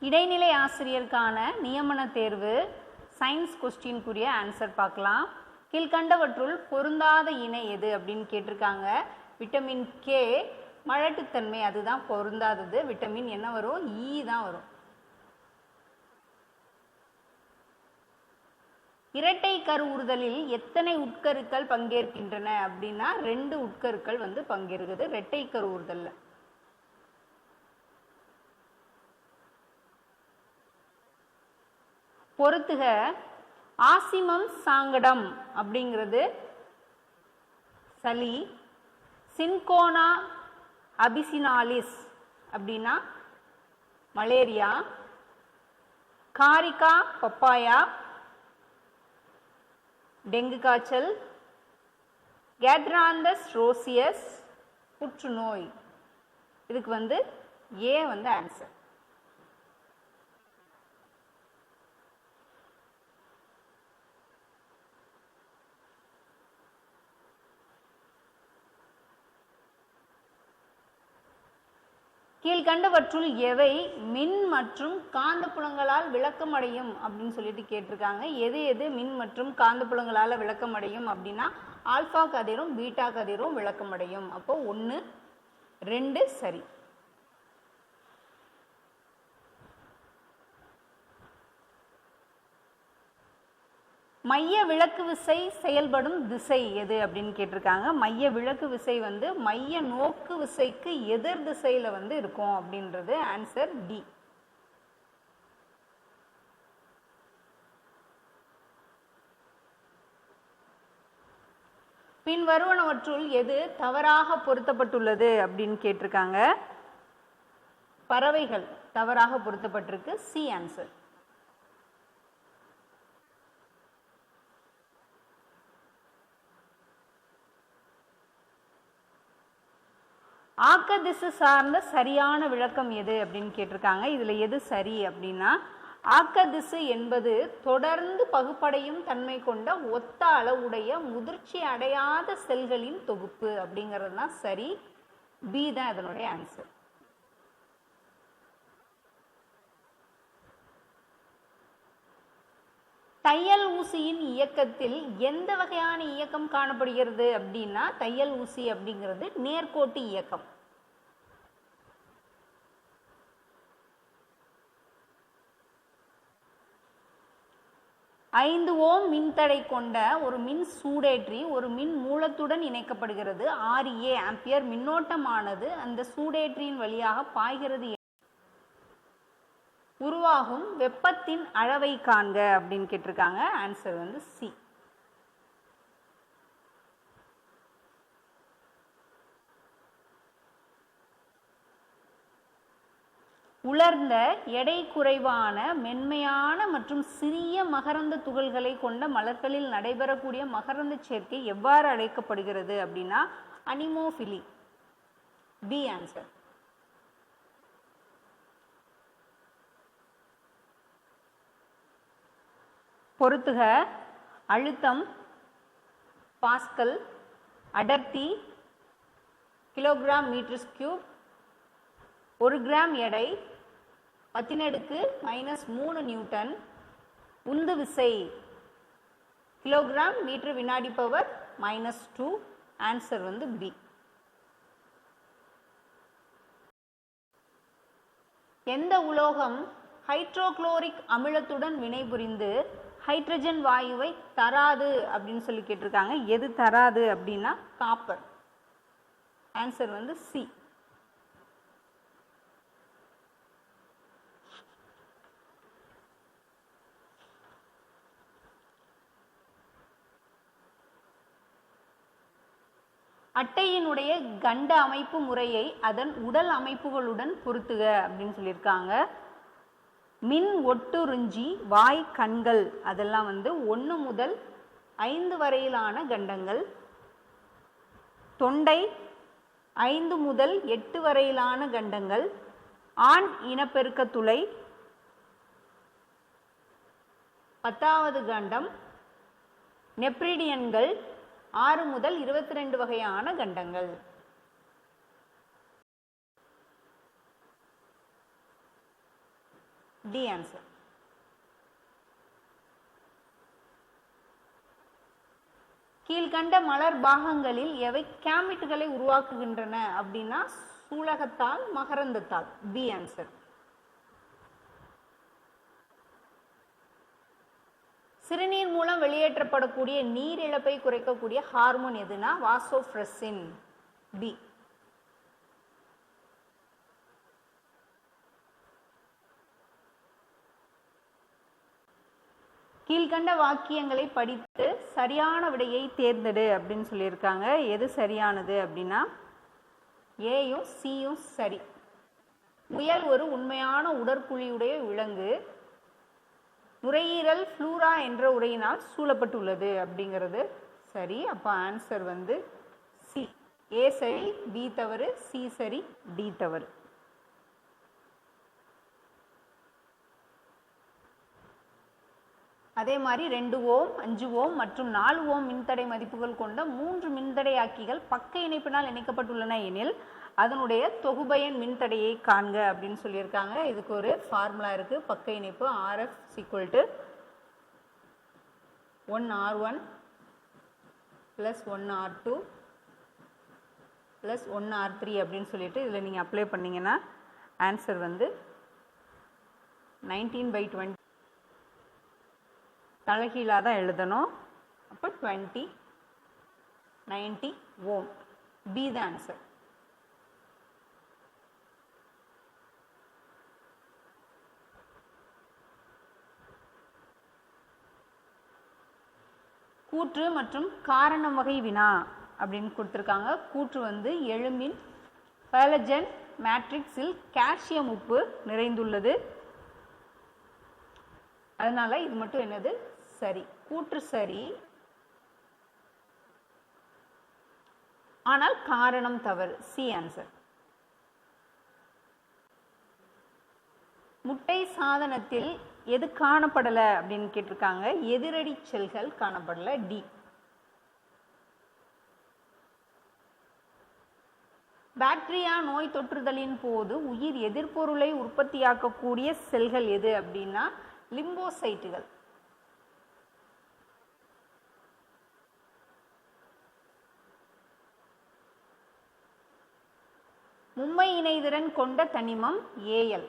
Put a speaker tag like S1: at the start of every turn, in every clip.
S1: இடைநிலை ஆசிரியருக்கான நியமன தேர்வு சயின்ஸ் கொஸ்டின்குரிய ஆன்சர் பார்க்கலாம். கீழ்கண்டவற்றுள் பொருந்தாத இணை எது அப்படின்னு கேட்டிருக்காங்க. விட்டமின் கே மழட்டுத்தன்மை அதுதான் பொருந்தாதது. விட்டமின் என்ன வரும்? ஈ தான் வரும். இரட்டை கருவுறுதலில் எத்தனை உட்கருக்கள் பங்கேற்கின்றன அப்படின்னா ரெண்டு உட்கருக்கள் வந்து பங்கேற்குது. இரட்டை கருவுறுதல்ல. பொறுத்துக ஆசிமம் சாங்கடம் அப்படிங்கிறது சளி சின்கோனா அபிசினாலிஸ் அப்படின்னா மலேரியா காரிகா பப்பாயா டெங்கு காய்ச்சல் கேட்ராந்தஸ் ரோசியஸ் புற்றுநோய். இதுக்கு வந்து ஏ வந்து ஆன்சர் கீழ்கண்டவற்றுள் எவை? மின் மற்றும் காந்தப்புலங்களால் விளக்கமடையும் அப்படின்னு சொல்லிட்டு கேட்டிருக்காங்க. எது எது மின் மற்றும் காந்தப்புலங்களால் விளக்கமடையும் அப்படின்னா ஆல்ஃபா கதிரும் பீட்டா கதிரும் விளக்கமடையும். அப்போ ஒன்று ரெண்டு சரி. மைய விளக்கு விசை செயல்படும் திசை எது அப்படின்னு கேட்டிருக்காங்க. மைய விளக்கு விசை வந்து மைய நோக்கு விசைக்கு எதிர் திசையில வந்து இருக்கும் அப்படின்றது ஆன்சர் டி பின் வருவனவற்றுள் எது தவறாக பொருத்தப்பட்டுள்ளது அப்படின்னு கேட்டிருக்காங்க. பறவைகள் தவறாக பொருத்தப்பட்டிருக்கு. சி ஆன்சர் ஆக்க திசை சார்ந்த சரியான விளக்கம் எது அப்படின்னு கேட்டிருக்காங்க. இதில் எது சரி அப்படின்னா ஆக்க திசை என்பது தொடர்ந்து பகுப்படையும் தன்மை கொண்ட ஒத்த அளவுடைய முதிர்ச்சி அடையாத செல்களின் தொகுப்பு அப்படிங்கிறது தான் சரி. பி தான் இதனுடைய ஆன்சர் தையல் ஊசியின் இயக்கத்தில் எந்த வகையான இயக்கம் காணப்படுகிறது அப்படின்னா தையல் ஊசி அப்படிங்கிறது நேர்கோட்டு இயக்கம். ஐந்து ஓம் மின்தடை கொண்ட ஒரு மின் சூடேற்றி ஒரு மின் மூலத்துடன் இணைக்கப்படுகிறது. ஆறு ஏ ஆம்பியர் மின்னோட்டமானது அந்த சூடேற்றியின் வழியாக பாய்கிறது உருவாகும் வெப்பத்தின் அளவை காண்க அப்படின்னு கேட்டிருக்காங்க. ஆன்சர் வந்து சி உலர்ந்த எடை குறைவான மென்மையான மற்றும் சிறிய மகரந்த துகள்களை கொண்ட மலர்களில் நடைபெறக்கூடிய மகரந்த சேர்க்கை எவ்வாறு அழைக்கப்படுகிறது அப்படின்னா அனிமோஃபிலி. பி ஆன்சர் பொருத்துக அழுத்தம் பாஸ்கல் அடர்த்தி கிலோகிராம் மீட்டர்ஸ் கியூப் ஒரு கிராம் எடை பத்தினடுக்கு மைனஸ் மூணு நியூட்டன் உந்து விசை கிலோகிராம் மீட்டர் வினாடி பவர் மைனஸ் டூ ஆன்சர் வந்து பி எந்த உலோகம் ஹைட்ரோகுளோரிக் அமிலத்துடன் வினைபுரிந்து ஹைட்ரஜன் வாயுவை தராது அப்படின்னு சொல்லி கேட்டிருக்காங்க. எது தராது அப்படின்னா காப்பர். ஆன்சர் வந்து சி அட்டையினுடைய கண்ட அமைப்பு முறையை அதன் உடல் அமைப்புகளுடன் பொருத்துக அப்படின்னு சொல்லியிருக்காங்க. மின் ஒட்டுறிஞ்சி வாய் கண்கள். அதெல்லாம் வந்து ஒன்று முதல் ஐந்து வரையிலான கண்டங்கள். தொண்டை ஐந்து முதல் எட்டு வரையிலான கண்டங்கள். ஆண் இனப்பெருக்க துளை. பத்தாவது கண்டம். நெப்ரிடியன்கள் ஆறு முதல் இருபத்தி ரெண்டு வகையான கண்டங்கள். டி ஆன்சர் கீழ்கண்ட மலர் பாகங்களில் எவை கேமிட்டுகளை உருவாக்குகின்றன அப்படின்னா சூலகத்தால் மகரந்தத்தால். பி ஆன்சர் சிறுநீர் மூலம் வெளியேற்றப்படக்கூடிய நீர் இழப்பை குறைக்கக்கூடிய ஹார்மோன் எதுனா வாசோஃப்ரெசின் பி கீழ்கண்ட வாக்கியங்களை படித்து சரியான விடையை தேர்ந்தெடு அப்படின்னு சொல்லியிருக்காங்க. எது சரியானது அப்படின்னா ஏயும் சியும் சரி. முயல் ஒரு உண்மையான உடற்குழியுடைய விலங்கு. நுரையீரல் ஃப்ளூரா என்ற உரையினால் சூழப்பட்டுள்ளது அப்படிங்கிறது சரி. அப்போ ஆன்சர் வந்து சி ஏ சரி பி தவறு சி சரி டி தவறு. அதே மாதிரி ரெண்டு ஓம் அஞ்சு ஓம் மற்றும் நாலு ஓம் மின்தடை மதிப்புகள் கொண்ட மூன்று மின்தடையாக்கிகள் பக்க இணைப்பினால் இணைக்கப்பட்டுள்ளன எனில் அதனுடைய தொகுபயன் மின்தடையை காண்க அப்படின்னு சொல்லியிருக்காங்க. இதுக்கு ஒரு ஃபார்முலா இருக்குது பக்க இணைப்பு R F is equal to one R one plus one R two plus one R three அப்படின்னு சொல்லிட்டு இதில் நீங்கள் அப்ளை பண்ணிங்கன்னா ஆன்சர் வந்து நைன்டீன் பை டுவெண்ட்டி தலைகீழாக தான் எழுதணும். அப்போ twenty ninety ohm. B the answer கூற்று மற்றும் காரணம் வகை வினா அப்படின்னு கொடுத்துருக்காங்க. கூற்று வந்து எலும்பின் பயாலஜன் மேட்ரிக்ஸில் கால்சியம் உப்பு நிறைந்துள்ளது. அதனால இது மட்டும் என்னது? சரி கூற்று சரி. ஆனால் காரணம் தவறு. சி ஆன்சர் முட்டை சாதனத்தில் எது காணப்படல அப்படின்னு கேட்டிருக்காங்க. எதிரடி செல்கள் காணப்படல. டி பாக்டீரியா நோய் தொற்றுதலின் போது உயிர் எதிர்பொருளை உற்பத்தியாக்கக்கூடிய செல்கள் எது அப்படின்னா லிம்போசைட்டுகள். மும்மை கொண்ட தனிமம் ஏஎல்.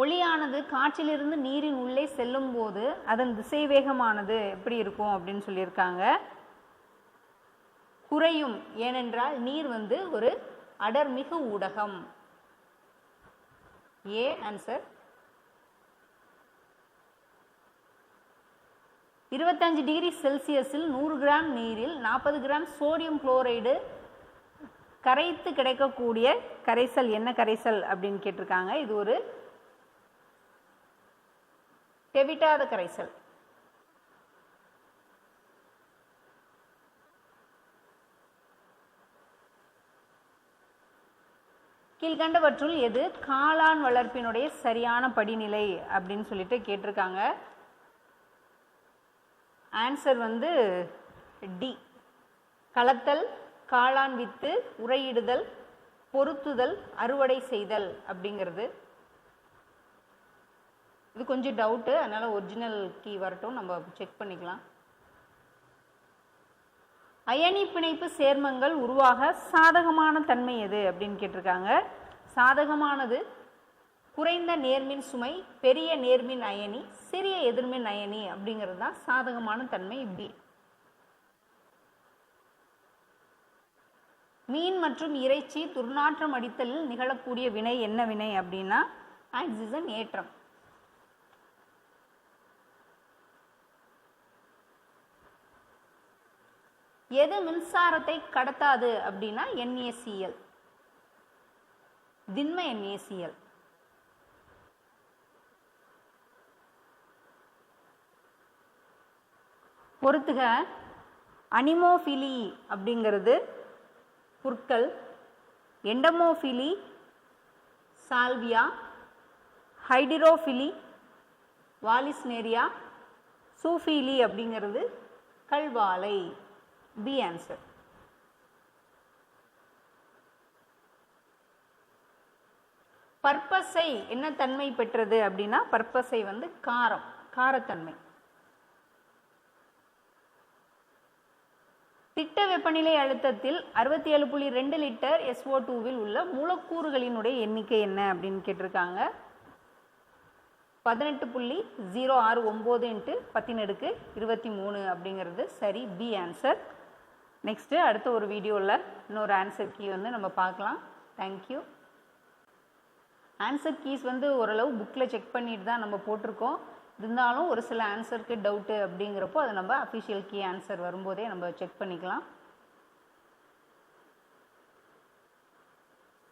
S1: ஒளியானது காற்றிலிருந்து நீரின் உள்ளே செல்லும் போது அதன் திசைவேகமானது எப்படி இருக்கும் அப்படின்னு சொல்லியிருக்காங்க. குறையும் ஏனென்றால் நீர் வந்து ஒரு அடர்மிகு ஊடகம். ஏ ஆன்சர் இருபத்தஞ்சு டிகிரி செல்சியஸில் நூறு கிராம் நீரில் நாற்பது கிராம் சோடியம் குளோரைடு கரைத்து கிடைக்கக்கூடிய கரைசல். என்ன கரைசல் அப்படின்னு கேட்டிருக்காங்க. இது ஒரு தெவிட்டாத கரைசல். கீழ்கண்டவற்றுள் எது? காளான் வளர்ப்பினுடைய சரியான படிநிலை அப்படின்னு சொல்லிட்டு கேட்டிருக்காங்க. ஆன்சர் வந்து டி கலத்தல் காளான் வித்து உரையிடுதல் பொருத்துதல் அறுவடை செய்தல் அப்படிங்கிறது. இது கொஞ்சம் டவுட்டு அதனால் ஒரிஜினல் கீ வரட்டும் நம்ம செக் பண்ணிக்கலாம். அயனி பிணைப்பு சேர்மங்கள் உருவாக சாதகமான தன்மை எது அப்படின்னு கேட்டிருக்காங்க. சாதகமானது குறைந்த நேர்மின் சுமை பெரிய நேர்மின் அயனி சிறிய எதிர்மின் அயனி அப்படிங்கிறது தான் சாதகமான தன்மை இப்படி. மீன் மற்றும் இறைச்சி துர்நாற்றம் அடித்தலில் நிகழக்கூடிய வினை என்ன வினை அப்படின்னா ஆக்சிஜன் ஏற்றம். எது மின்சாரத்தை கடத்தாது அப்படின்னா என்ஏசிஎல் திண்ம என்ஏசிஎல் பொறுத்துக. அனிமோஃபிலி அப்படிங்கிறது புற்கள். எண்டமோஃபிலி சால்வியா. ஹைடிரோஃபிலி வாலிஸ்னேரியா சூஃபிலி அப்படிங்கிறது கல்வாலை. பி ஆன்சர் பர்பஸை என்ன தன்மை பெற்றது அப்படின்னா பர்பஸை வந்து காரம் காரத்தன்மை. திட்ட வெப்பநிலை அழுத்தத்தில் அறுபத்தி ஏழு புள்ளி ரெண்டு லிட்டர் எஸ்ஓ டூவில் உள்ள மூலக்கூறுகளினுடைய எண்ணிக்கை என்ன அப்படின்னு கேட்டிருக்காங்க. பதினெட்டு புள்ளி ஜீரோ ஆறு ஒம்பது இன்ட்டு பத்தினடுக்கு இருபத்தி மூணு அப்படிங்கிறது சரி பி ஆன்சர் நெக்ஸ்ட்டு அடுத்த ஒரு வீடியோவில் இன்னொரு ஆன்சர் கீ வந்து நம்ம பார்க்கலாம். தேங்க்யூ ஆன்சர் கீஸ் வந்து ஓரளவு புக்கில் செக் பண்ணிட்டு தான் நம்ம போட்டிருக்கோம். இருந்தாலும் ஒரு சில ஆன்சருக்கு டவுட்டு அப்படிங்கிறப்போ அதை நம்ம அஃபிஷியல் கீ ஆன்சர் வரும்போதே நம்ம செக் பண்ணிக்கலாம்.